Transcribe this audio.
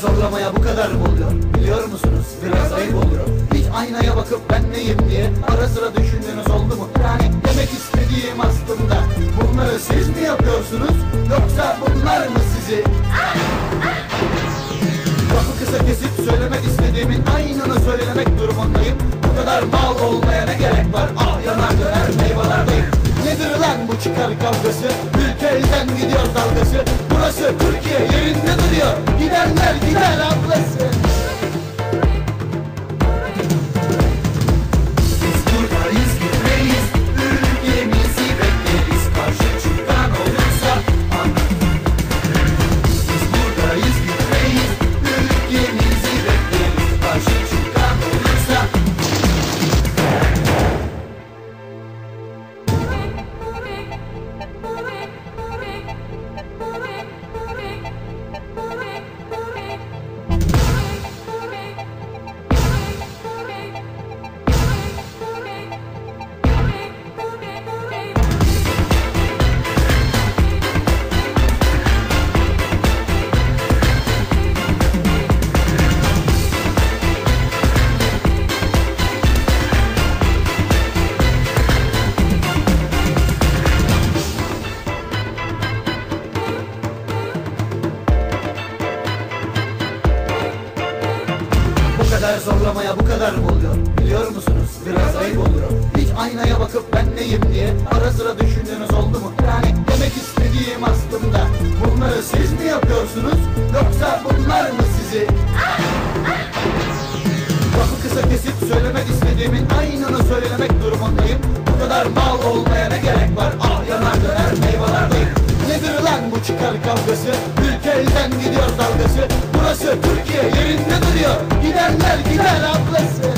zorlamaya bu kadar mı oluyor? Biliyor musunuz? Biraz ayıp oluyor. Hiç aynaya bakıp ben neyim diye ara sıra düşündüğünüz oldu mu? Yani demek istediğim aslında bunları siz mi yapıyorsunuz? Yoksa bunlar mı sizi? Lafı kısa kesip söylemek istediğimin aynını söylemek durumundayım. Bu kadar mal olmaya ne gerek var? Ah yanar döner meyvelerdeyim. Nedir lan bu çıkar kavgası? Ülke elden gidiyor dalgası. Burası Türkiye kadar zorlamaya bu kadar mı oluyor? Biliyor musunuz? Biraz ayıp oluyor. Hiç aynaya bakıp ben neyim diye ara sıra düşündüğünüz oldu mu? Yani demek istediğim aslında bunları siz mi yapıyorsunuz? Yoksa bunlar mı sizi? Lafı kısa kesip söylemek istediğimin aynını söylemek durumundayım Bu kadar mal olmaya ne gerek var? Çıkar kavgası? Ülke gidiyor dalgası. Burası Türkiye yerinde duruyor. Gidenler gider ablası